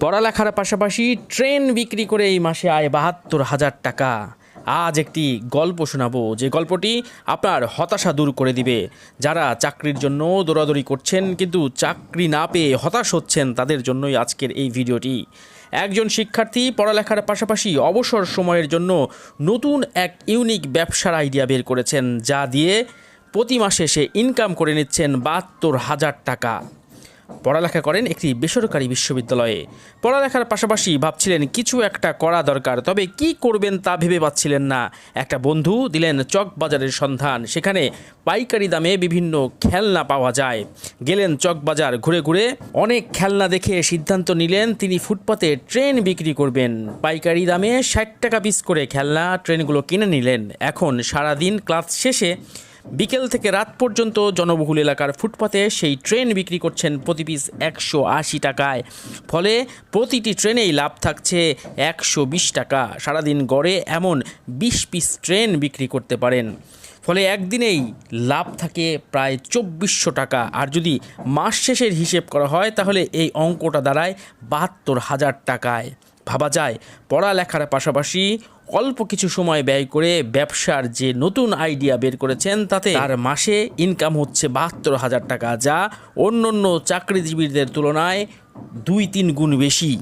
পড়ালেখার পাশাপাশি ট্রেন বিক্রি করে এই মাসে আয় বাহাত্তর হাজার টাকা। আজ একটি গল্প শোনাবো। যে গল্পটি আপনার হতাশা দূর করে দিবে। যারা চাকরির জন্য দৌড়াদৌড়ি করছেন কিন্তু চাকরি না পেয়ে হতাশ হচ্ছেন, তাদের জন্যই আজকের এই ভিডিওটি। একজন শিক্ষার্থী পড়ালেখার পাশাপাশি অবসর সময়ের জন্য নতুন এক ইউনিক ব্যবসার আইডিয়া বের করেছেন, যা দিয়ে প্রতি মাসে সে ইনকাম করে নিচ্ছেন বাহাত্তর হাজার টাকা। পড়ালেখা করেন একটি বেসরকারি বিশ্ববিদ্যালয়ে। পড়ালেখার পাশাপাশি ভাবছিলেন কিছু একটা করা দরকার, তবে কি করবেন তা ভেবে পাচ্ছিলেন না। একটা বন্ধু দিলেন চক বাজারের সন্ধান, সেখানে পাইকারি দামে বিভিন্ন খেলনা পাওয়া যায়। গেলেন চক বাজার ঘুরে ঘুরে, অনেক খেলনা দেখে সিদ্ধান্ত নিলেন তিনি ফুটপাতে ট্রেন বিক্রি করবেন। পাইকারি দামে ষাট টাকা পিস করে খেলনা ট্রেনগুলো কিনে নিলেন। এখন সারাদিন ক্লাস শেষে বিকেল থেকে রাত পর্যন্ত জনবহুল এলাকার ফুটপাতে সেই ট্রেন বিক্রি করছেন প্রতি পিস একশো আশি টাকায়। ফলে প্রতিটি ট্রেনেই লাভ থাকছে একশো বিশ টাকা। সারাদিন গড়ে এমন বিশ পিস ট্রেন বিক্রি করতে পারেন। ফলে একদিনেই লাভ থাকে প্রায় চব্বিশশো টাকা। আর যদি মাস শেষের হিসেব করা হয়, তাহলে এই অঙ্কটা দাঁড়ায় বাহাত্তর হাজার টাকায়। ভাবা যায়, পড়ালেখার পাশাপাশি অল্প কিছু সময় ব্যয় করে ব্যবসার যে নতুন আইডিয়া বের করেছেন, তাতে তার মাসে ইনকাম হচ্ছে বাহাত্তর হাজার টাকা, যা অন্য অন্য চাকরিজীবীদের তুলনায় দুই তিন গুণ বেশি।